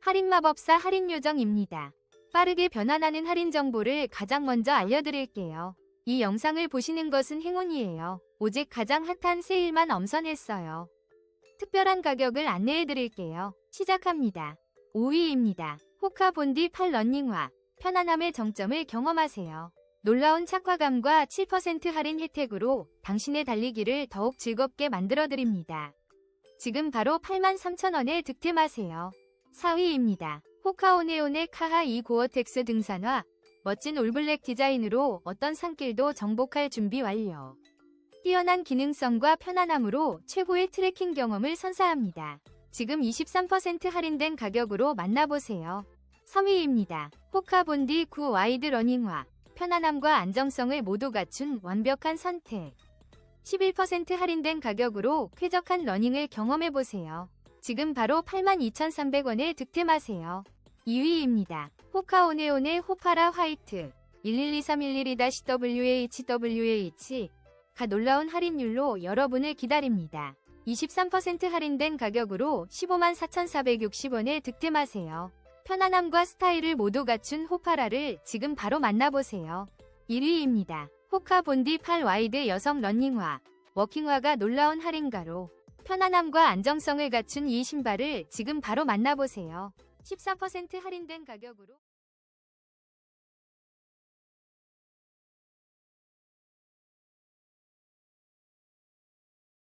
할인마법사 할인요정입니다. 빠르게 변환하는 할인 정보를 가장 먼저 알려드릴게요. 이 영상을 보시는 것은 행운이에요. 오직 가장 핫한 세일만 엄선했어요. 특별한 가격을 안내해드릴게요. 시작합니다. 5위입니다. 호카 본디 8 러닝화. 편안함의 정점을 경험하세요. 놀라운 착화감과 7% 할인 혜택으로 당신의 달리기를 더욱 즐겁게 만들어드립니다. 지금 바로 83,000원에 득템하세요. 4위입니다. 호카오네온의 카하 2 고어텍스 등산화. 멋진 올블랙 디자인으로 어떤 산길도 정복할 준비 완료. 뛰어난 기능성과 편안함으로 최고의 트레킹 경험을 선사합니다. 지금 23% 할인된 가격으로 만나보세요. 3위입니다. 호카본디 9 와이드 러닝화. 편안함과 안정성을 모두 갖춘 완벽한 선택. 11% 할인된 가격으로 쾌적한 러닝을 경험해보세요. 지금 바로 82,300원에 득템하세요. 2위입니다. 호카오네온의 호파라 화이트 1123112-WHWH 가 놀라운 할인율로 여러분을 기다립니다. 23% 할인된 가격으로 154,460원에 득템하세요. 편안함과 스타일을 모두 갖춘 호파라를 지금 바로 만나보세요. 1위입니다. 호카 본디 8 와이드 여성 러닝화 워킹화가 놀라운 할인가로 편안함과 안정성을 갖춘 이 신발을 지금 바로 만나보세요. 14% 할인된 가격으로